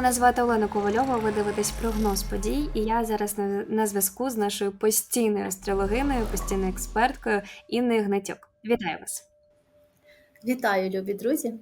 Мене звати Олена Ковальова. Ви дивитесь прогноз подій, і я зараз на, на зв'язку з нашою постійною астрологиною, постійною експерткою Інною Гнатюк. Вітаю вас! Вітаю, любі друзі!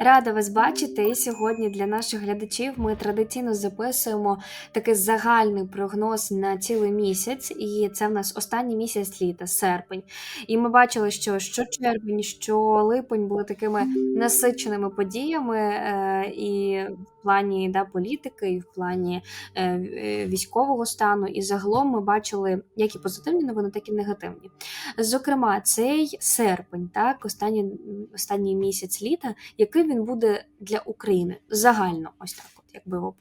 Рада вас бачити. І сьогодні для наших глядачів ми традиційно записуємо такий загальний прогноз на цілий місяць, і це в нас останній місяць літа, серпень. І ми бачили, що що червень, що липень були такими насиченими подіями, е, і плані да, політики, і в плані е, е, військового стану. І загалом ми бачили як і позитивні новини, так і негативні. Зокрема, цей серпень, так, останній, останній місяць літа який він буде для України загально, ось так, от якби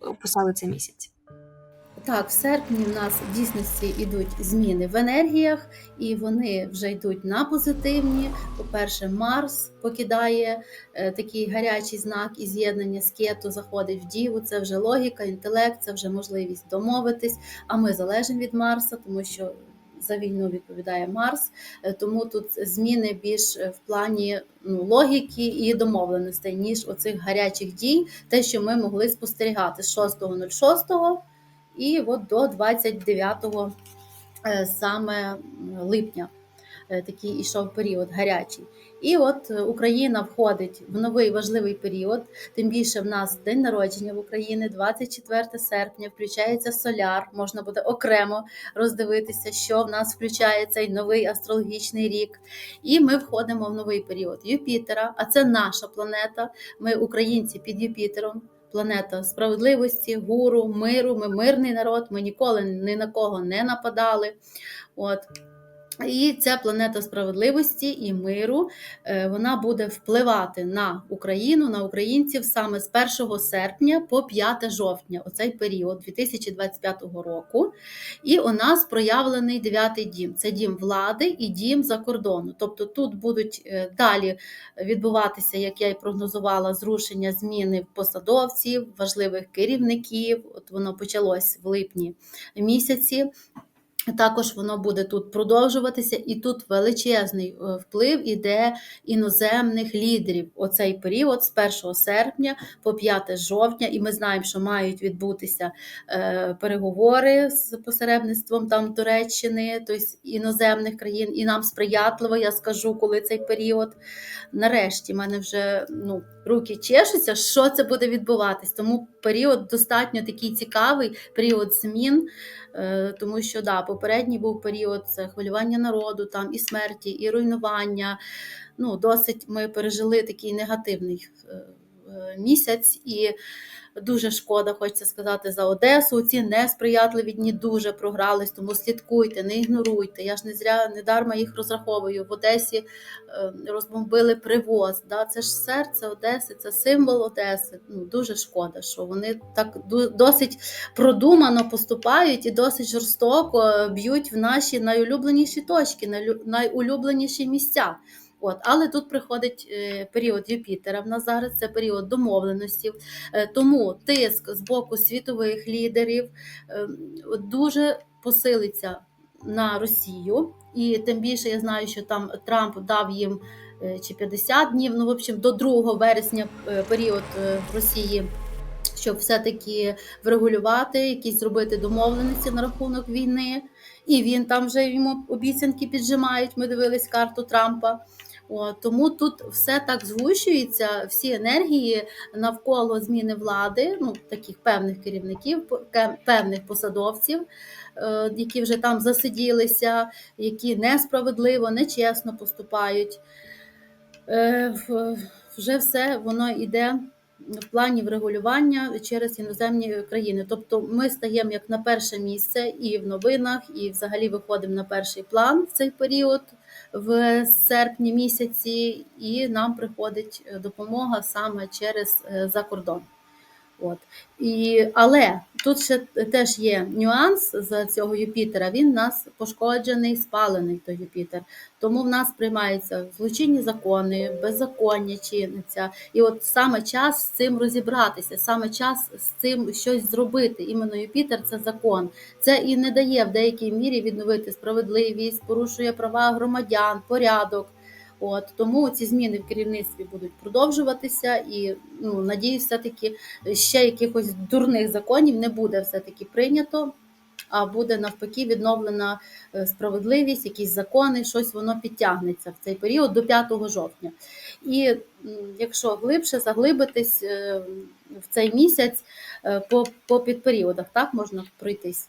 описали цей місяць. Так, в серпні в нас в дійсності йдуть зміни в енергіях, і вони вже йдуть на позитивні. По-перше, Марс покидає е, такий гарячий знак і з'єднання з кету заходить в діву. Це вже логіка, інтелект, це вже можливість домовитись. А ми залежимо від Марса, тому що за війну відповідає Марс, е, тому тут зміни більш в плані ну, логіки і домовленостей, ніж оцих гарячих дій, те, що ми могли спостерігати з 6.06 і от до 29 е, саме липня. Е, такий ішов період гарячий. І от Україна входить в новий важливий період. Тим більше в нас день народження в Україні, 24 серпня, включається соляр. Можна буде окремо роздивитися, що в нас включає цей новий астрологічний рік. І ми входимо в новий період Юпітера, а це наша планета. Ми українці під Юпітером. Планета справедливості, гуру, миру. Ми мирний народ. Ми ніколи ні на кого не нападали. От. І ця планета справедливості і миру вона буде впливати на Україну, на українців саме з 1 серпня по 5 жовтня, оцей період 2025 року. І у нас проявлений дев'ятий дім це дім влади і дім за кордону. Тобто тут будуть далі відбуватися, як я і прогнозувала, зрушення зміни посадовців, важливих керівників. От воно почалось в липні місяці. Також воно буде тут продовжуватися, і тут величезний е, вплив іде іноземних лідерів. Оцей період з 1 серпня по 5 жовтня, і ми знаємо, що мають відбутися е, переговори з посередництвом там Туреччини, тобто іноземних країн, і нам сприятливо, я скажу, коли цей період. Нарешті в мене вже ну, руки чешуться, що це буде відбуватись. Тому період достатньо такий цікавий, період змін. Е, тому що да, попередній був період це хвилювання народу, там і смерті, і руйнування. Ну, Досить ми пережили такий негативний е, місяць. і Дуже шкода, хочеться сказати, за Одесу. Ці несприятливі дні дуже програлись, тому слідкуйте, не ігноруйте. Я ж не зря не дарма їх розраховую. В Одесі розбомбили привоз. Да? Це ж серце Одеси, це символ Одеси. Ну, Дуже шкода, що вони так досить продумано поступають і досить жорстоко б'ють в наші найулюбленіші точки, найулюбленіші місця. От, Але тут приходить е, період Юпітера. В нас зараз це період домовленості, е, тому тиск з боку світових лідерів е, дуже посилиться на Росію. І тим більше я знаю, що там Трамп дав їм чи 50 днів, ну в общем, до 2 вересня період Росії. Щоб все-таки врегулювати, якісь зробити домовленості на рахунок війни, і він там вже йому обіцянки піджимають. Ми дивились карту Трампа. О, тому тут все так згущується, всі енергії навколо зміни влади, ну таких певних керівників, певних посадовців, е, які вже там засиділися, які несправедливо, нечесно поступають. Е, вже все воно йде. В плані врегулювання через іноземні країни, тобто ми стаємо як на перше місце і в новинах, і взагалі виходимо на перший план в цей період в серпні місяці, і нам приходить е, допомога саме через е, закордон. От. І, Але тут ще теж є нюанс з цього Юпітера. Він в нас пошкоджений, спалений той Юпітер. Тому в нас приймаються злочинні закони, беззаконня чиниться. І от саме час з цим розібратися, саме час з цим щось зробити. Іменно Юпітер це закон. Це і не дає в деякій мірі відновити справедливість, порушує права громадян, порядок. От тому ці зміни в керівництві будуть продовжуватися, і ну надіюсь, все таки ще якихось дурних законів не буде все таки прийнято. А буде навпаки відновлена е, справедливість, якісь закони, щось воно підтягнеться в цей період до 5 жовтня. І якщо глибше заглибитись е, в цей місяць е, по, по підперіодах, так можна пройтись.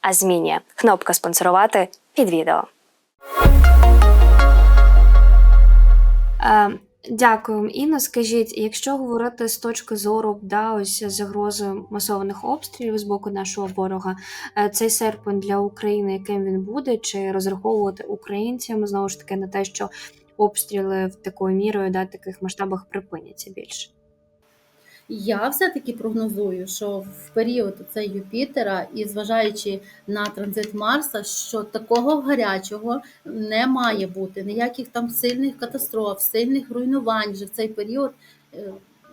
а змінює. Кнопка спонсорувати під відео. Е, Дякую, Інно. Скажіть, якщо говорити з точки зору да, ось загрози масованих обстрілів з боку нашого ворога, е, цей серпень для України, яким він буде, чи розраховувати українцям знову ж таки на те, що обстріли в такою мірою, да, таких масштабах припиняться більше? Я все-таки прогнозую, що в період цей Юпітера, і зважаючи на транзит Марса, що такого гарячого не має бути, ніяких там сильних катастроф, сильних руйнувань вже в цей період е,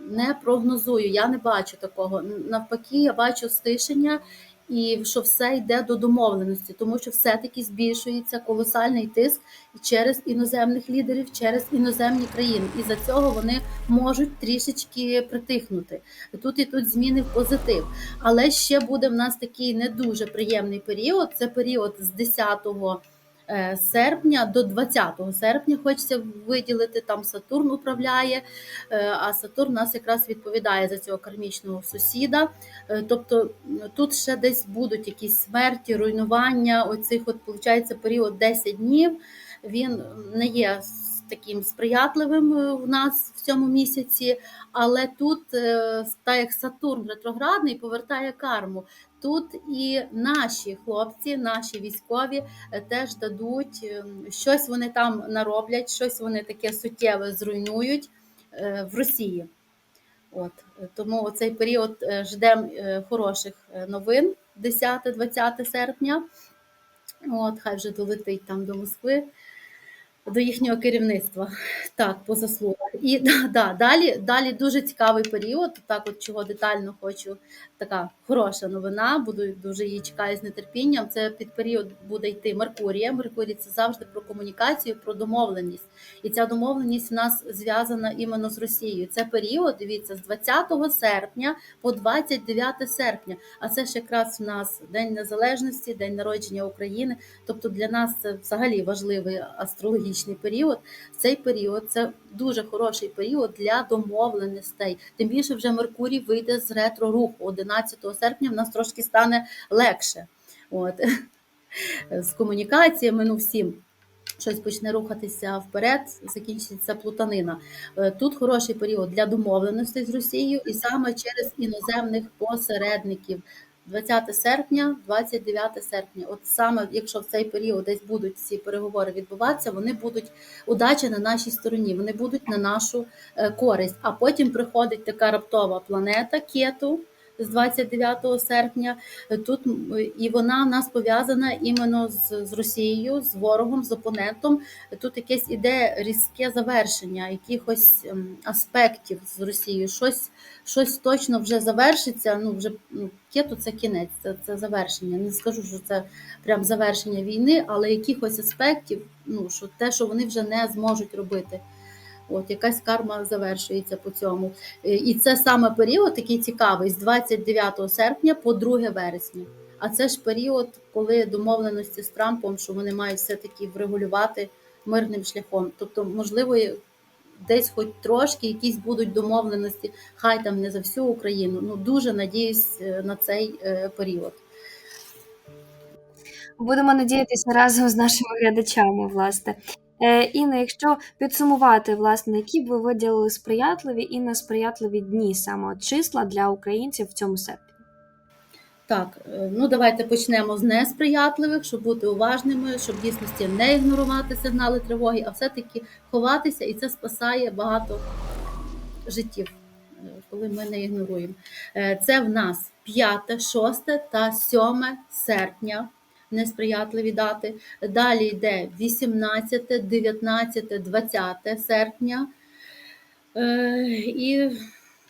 не прогнозую. Я не бачу такого. Навпаки, я бачу стишення. І що все йде до домовленості, тому що все-таки збільшується колосальний тиск через іноземних лідерів, через іноземні країни, і за цього вони можуть трішечки притихнути. Тут і тут зміни в позитив. Але ще буде в нас такий не дуже приємний період. Це період з 10 е, серпня до 20 серпня. Хочеться виділити. Там Сатурн управляє, е, а Сатурн нас якраз відповідає за цього кармічного сусіда. Е, Тобто тут ще десь будуть якісь смерті, руйнування. Оцих от виходить, період 10 днів. Він не є таким сприятливим е, в нас в цьому місяці, але тут, е, так як Сатурн ретроградний, повертає карму. Тут і наші хлопці, наші військові е, теж дадуть щось вони там нароблять, щось вони таке суттєве зруйнують в Росії. От тому цей період ждемо хороших новин 10-20 серпня. От, хай вже долетить там до Москви до їхнього керівництва. Так, по заслугах. І да, да, далі, далі дуже цікавий період. Так, от чого детально хочу. Така хороша новина. Буду дуже її чекаю з нетерпінням. Це під період буде йти Меркурія. Меркурій це завжди про комунікацію, про домовленість. І ця домовленість в нас зв'язана іменно з Росією. Це період, дивіться, з 20 серпня по 29 серпня. А це ж якраз в нас День Незалежності, День народження України. Тобто для нас це взагалі важливий астрологічний період. Цей період це дуже хороший період для домовленостей. Тим більше вже Меркурій вийде з ретро руху 11 серпня. В нас трошки стане легше. От з комунікаціями, ну всім. Щось почне рухатися вперед, закінчиться плутанина. Е, Тут хороший період для домовленостей з Росією, і саме через іноземних посередників. 20 серпня, 29 серпня. От саме якщо в цей період десь будуть ці переговори відбуватися, вони будуть удача на нашій стороні, вони будуть на нашу е, користь. А потім приходить така раптова планета Кету з 29 серпня. Тут і вона в нас пов'язана іменно з, з Росією, з ворогом, з опонентом. Тут якесь іде різке завершення, якихось ем, аспектів з Росією. Щось щось точно вже завершиться. Ну вже ну, кету це кінець, це, це завершення. Не скажу, що це прям завершення війни, але якихось аспектів, ну що те, що вони вже не зможуть робити. От якась карма завершується по цьому. Е, І це саме період такий цікавий з 29 серпня по 2 вересня. А це ж період, коли домовленості з Трампом, що вони мають все-таки врегулювати мирним шляхом. Тобто, можливо, десь хоч трошки якісь будуть домовленості, хай там не за всю Україну. Ну дуже надіюсь е, на цей е, період. Будемо надіятися разом з нашими глядачами, власне. Е, Інна, якщо підсумувати, власне, які б ви виділили сприятливі і несприятливі дні саме числа для українців в цьому серпні? Так, е, ну давайте почнемо з несприятливих, щоб бути уважними, щоб в дійсності не ігнорувати сигнали тривоги, а все-таки ховатися, і це спасає багато життів, е, коли ми не ігноруємо. Е, Це в нас 5, 6 та 7 серпня. Несприятливі дати. Далі йде 18, 19, 20 серпня. Е, І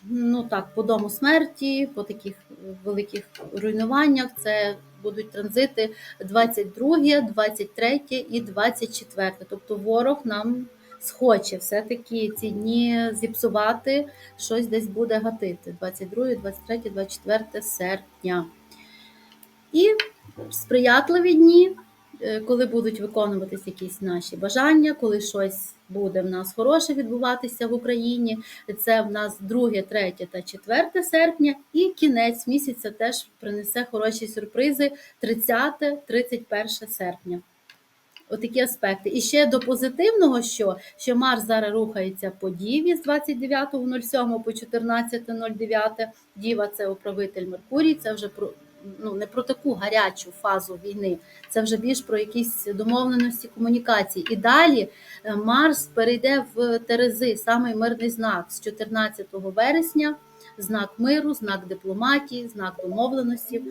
ну так, по дому смерті, по таких великих руйнуваннях це будуть транзити 22, 23 і 24. Тобто ворог нам схоче все-таки ці дні зіпсувати, щось десь буде гатити. 22, 23, 24 серпня. І сприятливі дні, е, коли будуть виконуватись якісь наші бажання, коли щось буде в нас хороше відбуватися в Україні. Це в нас 2, 3 та 4 серпня, і кінець місяця теж принесе хороші сюрпризи 30, 31 серпня. Отакі аспекти. І ще до позитивного, що, що Марс зараз рухається по Діві з 29.07 по 14.09. Діва це управитель Меркурій, це вже ну не про таку гарячу фазу війни, це вже більш про якісь домовленості комунікації. І далі е, Марс перейде в Терези, самий мирний знак з 14 вересня. Знак миру, знак дипломатії, знак домовленості.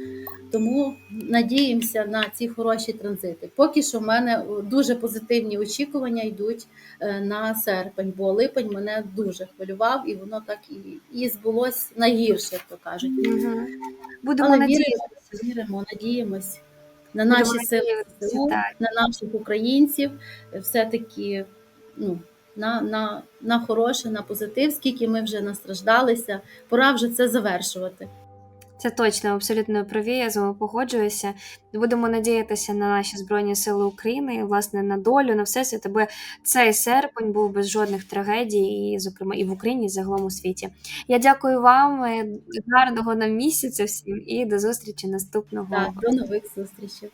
Тому надіємося на ці хороші транзити. Поки що в мене дуже позитивні очікування йдуть е, на серпень, бо липень мене дуже хвилював, і воно так і, і збулось найгірше, як то кажуть. Угу. Будемо Але надіятися. віримо, віримо, надіємось на наші сили на наших українців, все-таки ну, на, на, на хороше, на позитив, скільки ми вже настраждалися, пора вже це завершувати. Це точно абсолютно праві. Я з вами погоджуюся. Будемо надіятися на наші збройні сили України, власне, на долю, на всесвіт, аби цей серпень був без жодних трагедій, і зокрема і в Україні, і загалом у світі. Я дякую вам. е, Гарного нам місяця всім і до зустрічі наступного. Так, до нових зустрічей.